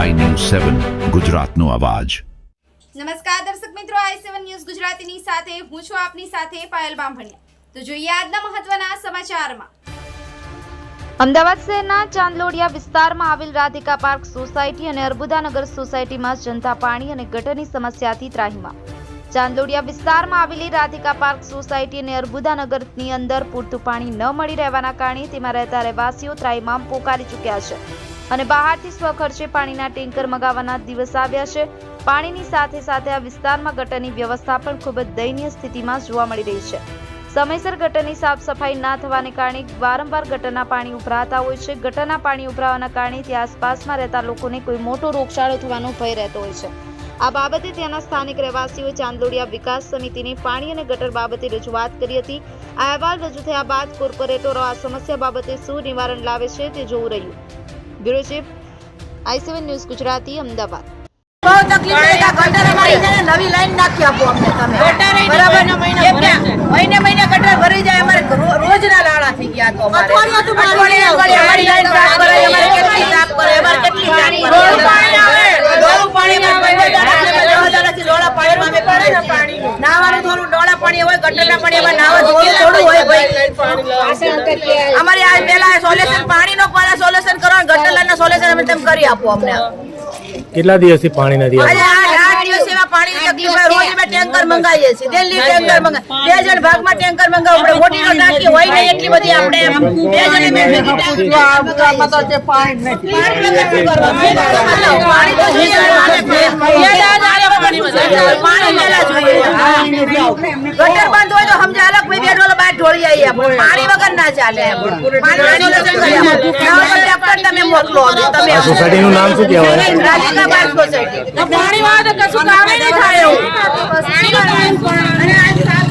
સેવન ગુજરાતનો અવાજ. નમસ્કાર દર્શક મિત્રો આઈ સેવન ન્યૂઝ ગુજરાતીની સાથે હું છું આપની સાથે પાયલ બામભણિયા. તો જોઈએ આજના મહત્વના સમાચારમાં. અમદાવાદ શહેરના ચાંદલોડિયા વિસ્તારમાં આવેલ રાધિકા પાર્ક સોસાયટી અને અર્બુદાનગર સોસાયટીમાં જનતા પાણી અને ગટરની સમસ્યાથી ત્રાહીમાં. ચાંદલોડિયા વિસ્તારમાં આવેલી રાધિકા પાર્ક સોસાયટી અને અર્બુદાનગરની અંદર પૂરતું પાણી ન મળી રહેવાના કારણે તેમાં રહેતા રહેવાસીઓ ત્રાહીમામ પોકારી ચૂક્યા છે. અને બહારથી સ્વખર્ચે પાણીના ટેન્કર મગાવવાના દિવસ આવ્યા છે. પાણીની સાથે સાથે આ વિસ્તારમાં ગટરની વ્યવસ્થા પણ ખૂબ જ દયનીય સ્થિતિમાં જોવા મળી રહી છે. સમયસર ગટરની સાફ સફાઈ ના થવાને કારણે વારંવાર ગટરના પાણી ઉભરાતા હોય છે. ગટરના પાણી ઉભરાવાના કારણે ત્યાં આસપાસમાં રહેતા લોકોને કોઈ મોટો રોગચાળો થવાનો ભય રહેતો હોય છે. આ બાબતે ત્યાંના સ્થાનિક રહેવાસીઓએ ચાંદોડિયા વિકાસ સમિતિને પાણી અને ગટર બાબતે રજૂઆત કરી હતી. આ અહેવાલ રજૂ થયા બાદ કોર્પોરેટરો આ સમસ્યા બાબતે શું નિવારણ લાવે છે તે જોવું રહ્યું. Bureau chief I seven news Gujarati Ahmedabad. બહુ તકલીફ પડે કે ગટર અમારી છે નવી લાઈન નાખી આપો અમને તમે. બરાબર? મહિને મહિને ગટર ભરી જાય. અમારે રોજ ના લાડા થઈ ગયા તો અમારે. અઠવાડિયે અઠવાડિયે અમારી લાઈન સાફ કરાય. અમારે કેટલી સાફ કરે અમારે કેટલી સાફ કરે ડોલું પાણી આવે. ડોલું પાણી માં પંદર હજાર એટલે મેં દસ હજારથી ડોળા પાણીમાં મેં પડે ને પાણી નાવાનું થોડું ડોળા પાણી હોય ગટરના પાણી એમાં નાવા ધોવાનું થોડું હોય ભાઈ. અમારી આ પેલા સોલ્યુશન પાણીનો પહેલા સોલ્યુશન કરો ગટરના સોલ્યુશન અમે તેમ કરી આપો અમને. કેટલા દિવસથી પાણી નથી આ પાણીની તકલીફ હોય રોજ અમે ટેન્કર મંગાવીએ છીએ દિલ્હી ટેન્કર મંગા બે જણ ભાગમાં ટેન્કર મંગાવવું પડે મોટી ટાંકી હોય નહીં એટલી બધી આપણે બે જણે બે પાણી નથી. પાણી તો જોઈએ પાણી વગર. પાણી પહેલા જોઈએ ગટર બંધ હોય તો સમજે અલગ ભાઈ બે ડોલો આવીએ આપણે. પાણી વગર ના ચાલે. ના tractor તમે મોકલો. તમે આ સોસાયટીનું નામ શું કહેવાય? રાધિકા સોસાયટી પાણી વાળા તો કશું કામે નહીં થાય એવું. અને આ સાફ